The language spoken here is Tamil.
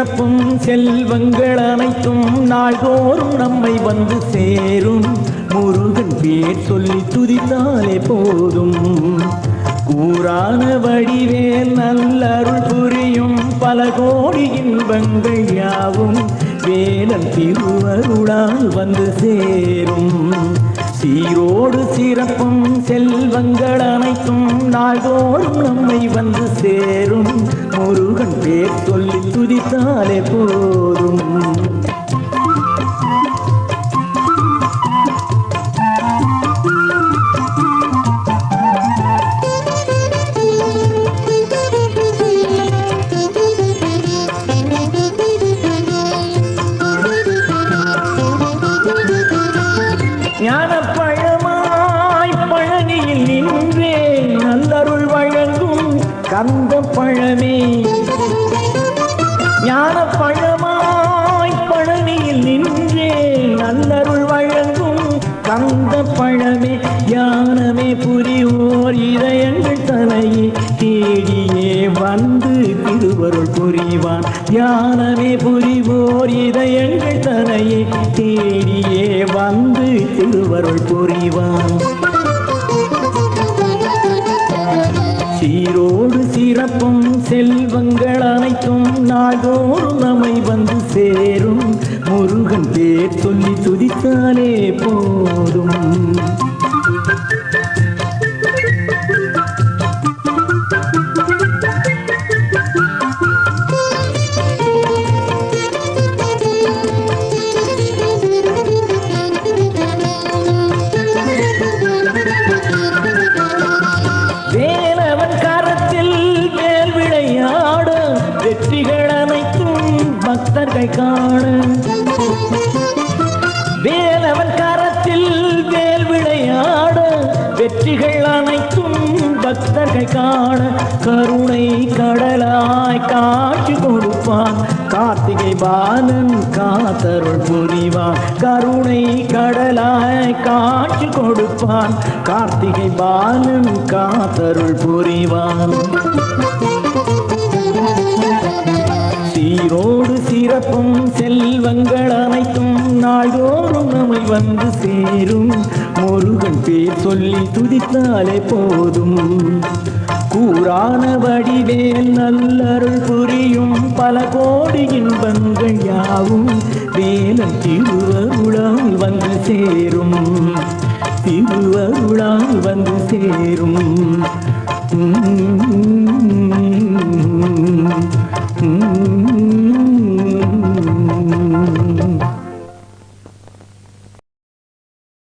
சிறப்பும் செல்வங்கள் அனைத்தும் நாள்தோறும் நம்மை வந்து சேரும். முருகன் பேர் சொல்லி துதித்தாலே போதும். கூறான வடிவேல் நல்லருள் புரியும் பல கோடி இன்பங்கள் யாவும். வேலன் திருவருளால் வந்து சேரும். சீரோடு சிறப்பும் செல்வங்கள் அனைத்தும் நாள்தோறும் நம்மை வந்து சேரும். முருகன் பேர் சொல்லி துதித்தாலே போதும் ஞான அந்த பழமே. ஞான பழமாய் பழனியில் நின்றே நல்லருள் வழங்கும் கந்த பழமே. ஞானமே புரிவோர் இதயங்கள் தலையே தேடியே வந்து திருவருள் புரிவான். ஞானமே புரிவோர் இதயங்கள் தலையே தேடியே வந்து திருவருள் புரிவான். சீரோடு சிறப்பும் செல்வங்கள் அனைத்தும் நாள்தோறும் நம்மை வந்து சேரும். முருகன் பேர் சொல்லி துதித்தாலே போதும். பக்தர்கள் காண. வேலவன் கரத்தில் வேல் விளையாட வெற்றிகள் அனைத்தும் பக்தர்கள் காண. கருணை கடலாய் காட்சி கொடுப்பான் கார்த்திகை பாலன் காத்தருள் புரிவான். கருணை கடலாய் காட்சி கொடுப்பான் கார்த்திகை பாலன் காத்தருள் புரிவான். சீரோடு சிறப்பும் செல்வங்கள் அனைத்தும் நாள்தோறும் நம்மை வந்து சேரும். முருகன் பேர் சொல்லி துதித்தாலே போதும். கூறான வடிவேல் நல்லருள் புரியும். பல கோடி இன்பங்கள் யாவும் வேலன் திருவருளால் வந்து சேரும். திருவருளால் வந்து சேரும். உம்